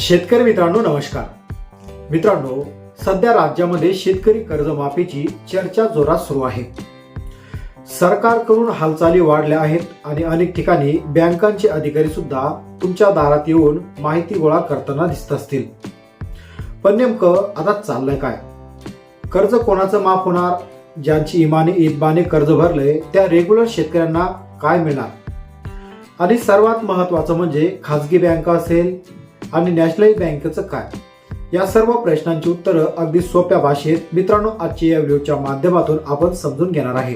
शेतकरी मित्रांनो नमस्कार. मित्रांनो सध्या राज्यामध्ये शेतकरी कर्जमाफीची चर्चा जोरात सुरू आहे. सरकारकडून हालचाली वाढल्या आहेत आणि अनेक ठिकाणी बँकांचे अधिकारी सुद्धा तुमच्या दारात येऊन माहिती गोळा करताना दिसत असतील. पण नेमकं आता चाललंय काय? कर्ज कोणाचं माफ होणार? ज्यांची इमाने इतबाने कर्ज भरलंय त्या रेग्युलर शेतकऱ्यांना काय मिळणार? आणि सर्वात महत्वाचं म्हणजे खाजगी बँका असेल आणि नॅशनलाइज बँकेचं काय? या सर्व प्रश्नांची उत्तरं अगदी सोप्या भाषेत मित्रांनो आजच्या या व्हिडिओच्या माध्यमातून आपण समजून घेणार आहे.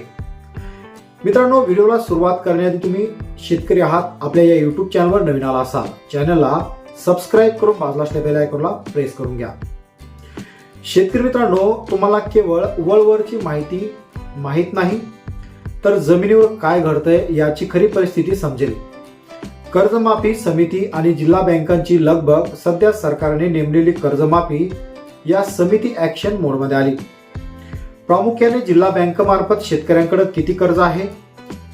मित्रांनो व्हिडिओला सुरुवात करण्याआधी तुम्ही शेतकरी आहात आपल्या या युट्यूब चॅनलवर नवीन आला असाल चॅनलला सबस्क्राईब करून बाजूला असलेल्या बेल आयकॉनला प्रेस करून घ्या. शेतकरी मित्रांनो तुम्हाला केवळ वळवरची माहिती माहीत नाही तर जमिनीवर काय घडतंय याची खरी परिस्थिती समजेल. कर्जमाफी समिती आणि जिल्हा बँकांची लगबग सध्या सरकारने नेमलेली कर्जमाफी या समिती ऍक्शन मोडमध्ये आली. प्रामुख्याने जिल्हा बँकेमार्फत शेतकऱ्यांकडे किती कर्ज आहे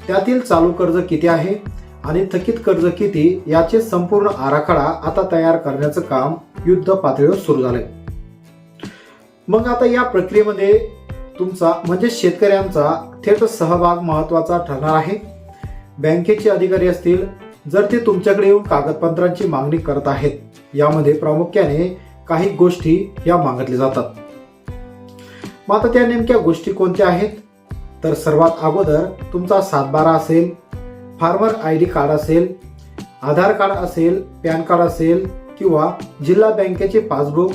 त्यातील चालू कर्ज किती आहे आणि थकीत कर्ज किती याचे संपूर्ण आराखडा आता तयार करण्याचं काम युद्ध पातळीवर सुरू झालंय. मग आता या प्रक्रियेमध्ये तुमचा म्हणजे शेतकऱ्यांचा थेट सहभाग महत्त्वाचा ठरणार आहे. बँकेचे अधिकारी असतील जर ते तुमच्याकडे येऊन कागदपत्रांची मागणी करत आहेत यामध्ये प्रामुख्याने काही गोष्टी या मागितल्या जातात. मग आता त्या नेमक्या गोष्टी कोणत्या आहेत? तर सर्वात अगोदर तुमचा सातबारा असेल फार्मर आय डी कार्ड असेल आधार कार्ड असेल पॅन कार्ड असेल किंवा जिल्हा बँकेचे पासबुक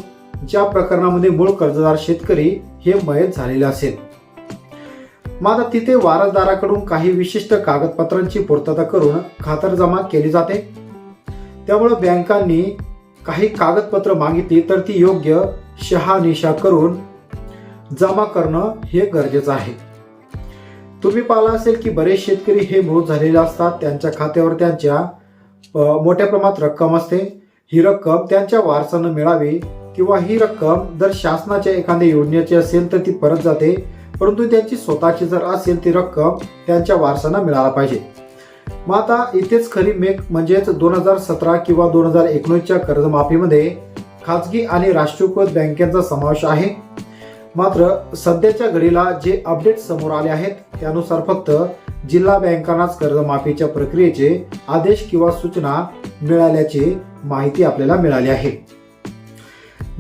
ज्या प्रकरणामध्ये मूळ कर्जदार शेतकरी हे मयत झालेले असेल. मात्र तिथे वारसदाराकडून काही विशिष्ट कागदपत्रांची पूर्तता करून खातरजमा केली जाते. त्यामुळे बँकांनी काही कागदपत्र मागितली तर ती योग्य शहानिशा करून जमा करणं हे गरजेचं आहे. तुम्ही पाहिलं असेल की बरेच शेतकरी हे मृत झालेले असतात. त्यांच्या खात्यावर त्यांच्या मोठ्या प्रमाणात रक्कम असते. ही रक्कम त्यांच्या वारसानं मिळावी किंवा ही रक्कम जर शासनाच्या एखाद्या योजनेची असेल तर ती परत जाते. परंतु त्यांची स्वतःची जर असेल ती रक्कम त्यांच्या वारसांना मिळाला पाहिजे. मग आता इथेच खरी मेक म्हणजेच दोन हजार सतरा किंवा दोन हजार एकोणीसच्या कर्जमाफीमध्ये खाजगी आणि राष्ट्रीयकृत बँकेचा समावेश आहे. मात्र सध्याच्या घडीला जे अपडेट समोर आले आहेत त्यानुसार फक्त जिल्हा बँकांनाच कर्जमाफीच्या प्रक्रियेचे आदेश किंवा सूचना मिळाल्याची माहिती आपल्याला मिळाली आहे.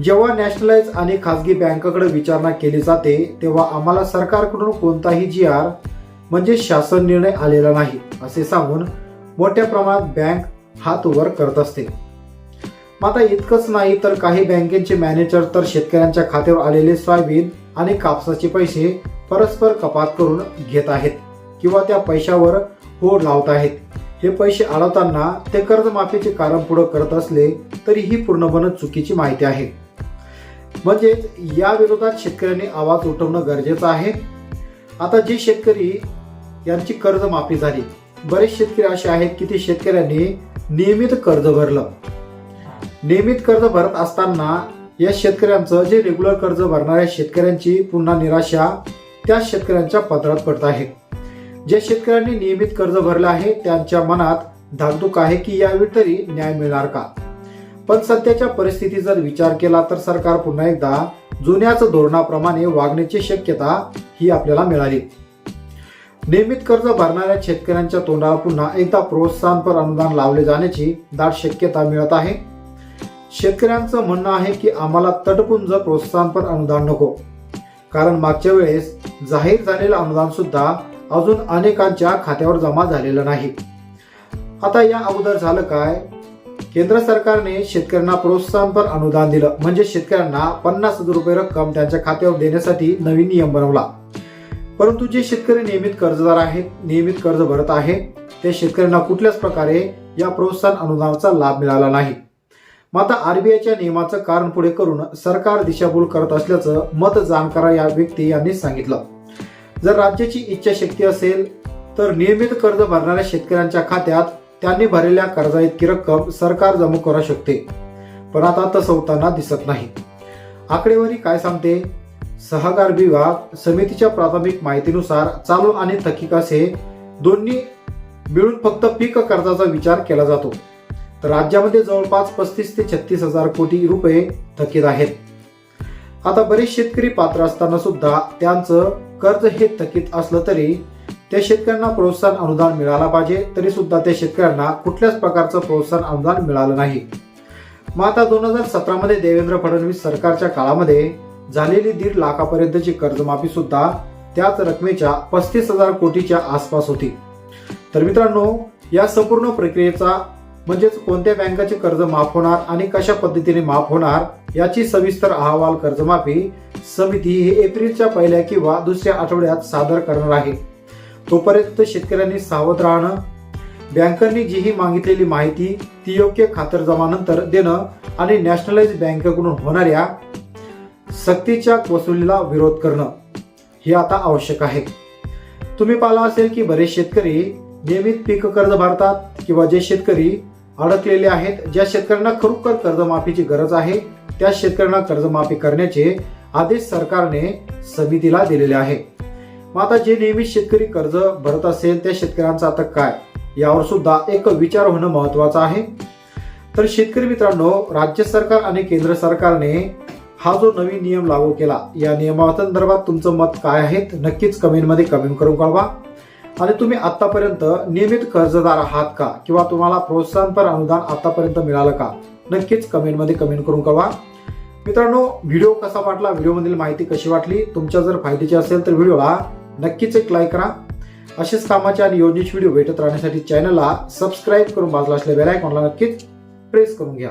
जेव्हा नॅशनलाइज आणि खाजगी बँकाकडे विचारणा केली जाते तेव्हा आम्हाला सरकारकडून कोणताही जी आर म्हणजे शासन निर्णय आलेला नाही असे सांगून मोठ्या प्रमाणात बँक हात वर करत असते. मात्र आता इतकंच नाही तर काही बँकेचे मॅनेजर तर शेतकऱ्यांच्या खात्यावर आलेले सोयाबीन आणि कापसाचे पैसे परस्पर कपात करून घेत आहेत किंवा त्या पैशावर होड लावत आहेत. हे पैसे अडवताना ते कर्जमाफीचे कारण पुढे करत असले तरी ही पूर्णपणे चुकीची माहिती आहे. म्हणजेच या विरोधात शेतकऱ्यांनी आवाज उठवणं गरजेचं आहे. आता जे शेतकरी यांची कर्जमाफी झाली बरेच शेतकरी असे आहेत की ते शेतकऱ्यांनी नियमित कर्ज भरलं. नियमित कर्ज भरत असताना या शेतकऱ्यांचं जे रेग्युलर कर्ज भरणाऱ्या शेतकऱ्यांची पुन्हा निराशा त्या शेतकऱ्यांच्या पदरात पडत आहे. ज्या शेतकऱ्यांनी नियमित कर्ज भरलं आहे त्यांच्या मनात धाकधूक आहे की यावेळी तरी न्याय मिळणार का? पण सध्याच्या परिस्थितीत जर विचार केला तर सरकार पुन्हा एकदा जुन्याच धोरणाप्रमाणे वागण्याची शक्यता ही आपल्याला मिळाली. नियमित कर्ज भरणाऱ्या शेतकऱ्यांच्या तोंडाला पुन्हा एकदा प्रोत्साहनपर अनुदान लावले जाण्याची दाट शक्यता मिळत आहे. शेतकऱ्यांचं म्हणणं आहे की आम्हाला तटपुंज प्रोत्साहनपर अनुदान नको. कारण मागच्या वेळेस जाहीर झालेलं अनुदान सुद्धा अजून अनेकांच्या खात्यावर जमा झालेलं नाही. आता या अगोदर झालं काय? केंद्र सरकारने शेतकऱ्यांना प्रोत्साहनपर अनुदान दिलं. म्हणजे शेतकऱ्यांना पन्नास हजार रुपये रक्कम त्यांच्या खात्यावर देण्यासाठी नवीन नियम बनवला. परंतु जे शेतकरी नियमित कर्जदार आहेत नियमित कर्ज भरत आहे त्या शेतकऱ्यांना कुठल्याच प्रकारे या प्रोत्साहन अनुदानाचा लाभ मिळाला नाही. मग आता आरबीआयच्या नियमाचं कारण पुढे करून सरकार दिशाभूल करत असल्याचं मत जाणकारा या व्यक्ती यांनी सांगितलं. जर राज्याची इच्छाशक्ती असेल तर नियमित कर्ज भरणाऱ्या शेतकऱ्यांच्या खात्यात त्यांनी भरलेल्या कर्जा इतकी रक्कम सरकार जमा करू शकते. पण आता तसं होताना दिसत नाही. आकडेवारी काय सांगते? सहकार विभाग समितीच्या प्राथमिक माहितीनुसार चालू आणि थकीकास हे दोन्ही मिळून फक्त पीक कर्जाचा विचार केला जातो. तर राज्यामध्ये जवळपास पस्तीस ते छत्तीस हजार कोटी रुपये थकीत आहेत. आता बरेच शेतकरी पात्र असताना सुद्धा त्यांचं कर्ज हे थकीत असलं तरी त्या शेतकऱ्यांना प्रोत्साहन अनुदान मिळाला पाहिजे तरी सुद्धा त्या शेतकऱ्यांना कुठल्याच प्रकारचं प्रोत्साहन अनुदान मिळालं नाही. मग आता दोन हजार सतरामध्ये देवेंद्र फडणवीस सरकारच्या काळामध्ये झालेली दीड लाखापर्यंतची कर्जमाफी सुद्धा त्याच रकमेच्या पस्तीस हजार कोटीच्या आसपास होती. तर मित्रांनो या संपूर्ण प्रक्रियेचा म्हणजेच कोणत्या बँकाचे कर्ज माफ होणार आणि कशा पद्धतीने माफ होणार याची सविस्तर अहवाल कर्जमाफी समिती ही एप्रिलच्या पहिल्या किंवा दुसऱ्या आठवड्यात सादर करणार आहे. तोपर्यंत शेतकऱ्यांनी सावध राहणं बँकांनी जी ही मागितलेली माहिती ती योग्य खातरजमानंतर देणं आणि नॅशनलाइज बँकेकडून होणाऱ्या सक्तीच्या वसुलीला विरोध करणं हे आता आवश्यक आहे. तुम्ही पाहिला असेल की बरेच शेतकरी नियमित पीक कर्ज भरतात किंवा जे शेतकरी अडकलेले आहेत ज्या शेतकऱ्यांना खरोखर कर्जमाफीची गरज आहे त्या शेतकऱ्यांना कर्जमाफी करण्याचे आदेश सरकारने समितीला दिलेले आहे. मग आता जे नियमित शेतकरी कर्ज भरत असेल त्या शेतकऱ्यांचं आता काय? यावर सुद्धा एक विचार होणं महत्वाचं आहे. तर शेतकरी मित्रांनो राज्य सरकार आणि केंद्र सरकारने हा जो नवीन नियम लागू केला या नियमासंदर्भात तुमचं मत काय आहे नक्कीच कमेंटमध्ये कमेंट करून कळवा. आणि तुम्ही आतापर्यंत नियमित कर्जदार आहात का? किंवा तुम्हाला प्रोत्साहनपर अनुदान आतापर्यंत मिळालं का? नक्कीच कमेंटमध्ये कमेंट करून कळवा. मित्रांनो व्हिडिओ कसा वाटला? व्हिडिओमधील माहिती कशी वाटली? तुमच्या जर फायद्याची असेल तर व्हिडिओला नक्कीच एक लाईक करा. असेच कामाचे आणि योजनेचे व्हिडिओ भेटत राहण्यासाठी चॅनलला सबस्क्राईब करून बाजूला असलेल्या बेल आयकॉनला नक्कीच प्रेस करून घ्या.